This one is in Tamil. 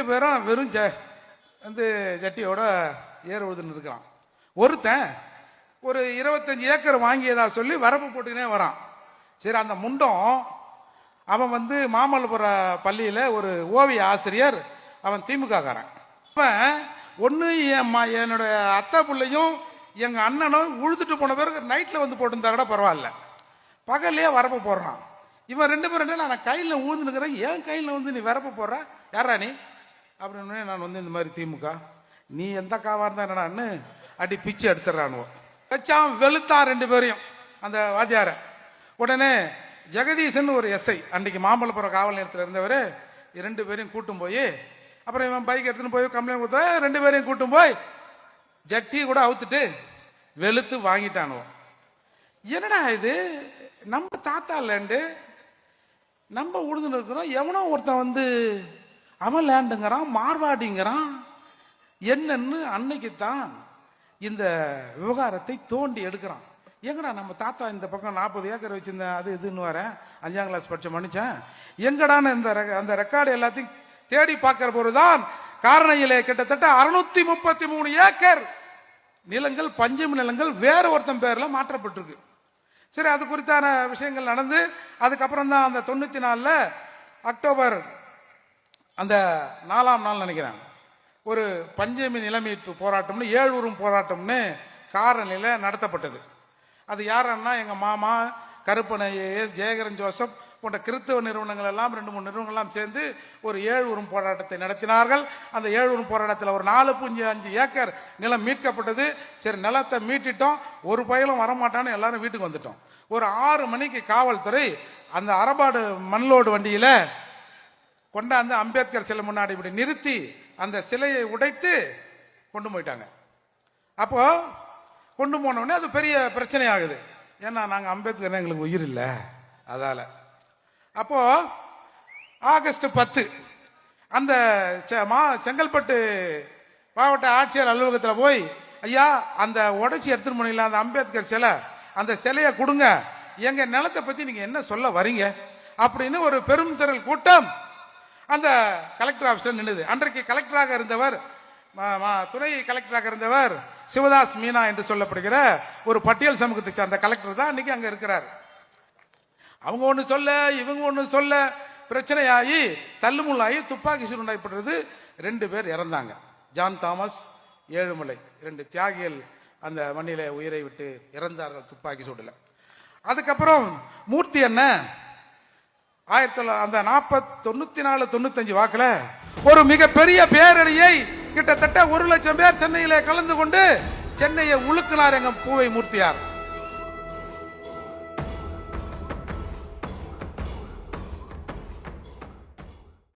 ரெண்டு பேரும் வெறும் ஜ வந்து ஜட்டியோட ஏர் உழுதுன்னு இருக்கிறான் ஒருத்தன் ஒரு இருபத்தஞ்சு ஏக்கர் வாங்கியதா சொல்லி வரப்பு போட்டுக்கினே வரான். சரி அந்த முண்டம் அவன் வந்து மாமல்லபுர பள்ளியில் ஒரு ஓவிய ஆசிரியர் அவன் திமுககாரன். அவன் ஒன்று என் என்னுடைய அத்தை பிள்ளையும் எங்கள் அண்ணனும் உழுதுட்டு போன பிறகு நைட்டில் வந்து போட்டிருந்தா கூட பரவாயில்ல. பகல்லையே வரப்பு போடுறான். இவன் ரெண்டு பேரும் என்ன நான் கையில் ஊழ்ந்துனுக்கிறேன் ஏன் கையில் வந்து நீ வரப்பு போடுற? யாரா நீ? அப்படின்னு நான் வந்து இந்த மாதிரி திமுக. நீ எந்த காவா இருந்தா என்னடான்னு அடி பிச்சு எடுத்துடுறானுவோ. வச்சான் வெளுத்தான் ரெண்டு பேரையும் அந்த வாத்தியார. உடனே ஜெகதீசன் ஒரு எஸ்ஐ அன்னைக்கு மாமல்லபுரம் காவல் நிலையத்தில் இருந்தவர் ரெண்டு பேரையும் கூட்டும் போய் அப்புறம் இவன் பைக் எடுத்துன்னு போய் கம்ப்ளைண்ட் கொடுத்தா ரெண்டு பேரையும் கூட்டும் போய் ஜட்டி கூட அவுத்துட்டு வெளுத்து வாங்கிட்டானுவோம் என்னடா இது? நம்ம தாத்தா இல்லைண்டு நம்ம உழுதுன்னு இருக்கிறோம் எவனோ ஒருத்தன் வந்து அவன் லேண்டுங்கிறான் மார்வாடிங்கிறான். என்னன்னு அன்னைக்கு தான் இந்த விவகாரத்தை தோண்டி எடுக்கிறான். எங்கடா நம்ம தாத்தா இந்த பக்கம் நாற்பது ஏக்கர் வச்சிருந்தேன் அது இதுன்னு வரேன் அஞ்சாம் கிளாஸ் படிச்ச மனுஷன். எங்கடான்னு இந்த ரெக்க- அந்த ரெக்கார்டு எல்லாத்தையும் தேடி பார்க்கிற போதுதான் காரணையிலே கிட்டத்தட்ட அறுநூத்தி முப்பத்தி மூணு ஏக்கர் நிலங்கள் பஞ்சமி நிலங்கள் வேற ஒருத்தன் பேர்ல மாற்றப்பட்டிருக்கு. சரி அது குறித்தான விஷயங்கள் நடந்து அதுக்கப்புறம் தான் அந்த தொண்ணூத்தி நாலுல அக்டோபர் அந்த நாலாம் நாள் நினைக்கிறேன். ஒரு பஞ்சமி நிலமீட்பு போராட்டம்னு ஏழூரும் போராட்டம்னு காரணியில் நடத்தப்பட்டது. அது யாருன்னா எங்கள் மாமா கருப்பனை எஸ் ஜெயகரன் ஜோசப் போன்ற கிறித்தவ நிறுவனங்கள் எல்லாம் ரெண்டு மூணு நிறுவனங்கள்லாம் சேர்ந்து ஒரு ஏழூரும் போராட்டத்தை நடத்தினார்கள். அந்த ஏழூரும் போராட்டத்தில் ஒரு நாலு புஞ்சு அஞ்சு ஏக்கர் நிலம் மீட்கப்பட்டது. சரி நிலத்தை மீட்டிட்டோம். ஒரு பயலும் வரமாட்டான்னு எல்லாரும் வீட்டுக்கு வந்துட்டோம். ஒரு ஆறு மணிக்கு காவல்துறை அந்த அரபாடு மண்லோடு வண்டியில் கொண்டாந்து அம்பேத்கர் சிலை முன்னாடி இப்படி நிறுத்தி அந்த சிலையை உடைத்து கொண்டு போயிட்டாங்க. அப்போ கொண்டு போன அது பெரிய பிரச்சனை ஆகுது ஏன்னா நாங்கள் அம்பேத்கர் எங்களுக்கு உயிர் இல்லை. அதால். அப்போ ஆகஸ்ட் பத்து அந்த செ- மா செங்கல்பட்டு மாவட்ட ஆட்சியர் அலுவலகத்தில் போய் ஐயா அந்த உடைச்சி எடுத்துன்னு போனீங்களா? அந்த அம்பேத்கர் சிலை. அந்த சிலையை கொடுங்க. எங்கள் நிலத்தை பற்றி நீங்கள் என்ன சொல்ல வரீங்க? அப்படின்னு ஒரு பெரும் திரள் கூட்டம் அந்த கலெக்டர் ஆஃபீஸில் நின்றுது அன்றைக்கு கலெக்டராக இருந்தவர் துணை கலெக்டராக இருந்தவர் சிவதாஸ் மீனா என்று சொல்லப்படுகிற ஒரு பட்டியல் சமூகத்தை சார்ந்த கலெக்டர் தான் இன்னைக்கு அங்கே இருக்கிறார். அவங்க ஒன்று சொல்ல இவங்க ஒன்று சொல்ல பிரச்சனையாகி தள்ளுமுள்ளாகி துப்பாக்கி சூடு ரெண்டு பேர் இறந்தாங்க. ஜான் தாமஸ் ஏழுமலை ரெண்டு தியாகிகள் அந்த மண்ணில உயிரை விட்டு இறந்தார்கள் துப்பாக்கி சூடில். அதுக்கப்புறம் மூர்த்தி அண்ணன் ஆயிரத்தி தொள்ளாயிரத்தி அந்த நாற்பத் தொண்ணூத்தி நாலு தொண்ணூத்தஞ்சு வாக்குல ஒரு மிகப்பெரிய பேரணியை கிட்டத்தட்ட ஒரு லட்சம் பேர் சென்னையிலே கலந்து கொண்டு சென்னையை உழுக்கினார் எங்க பூவை மூர்த்தியார்.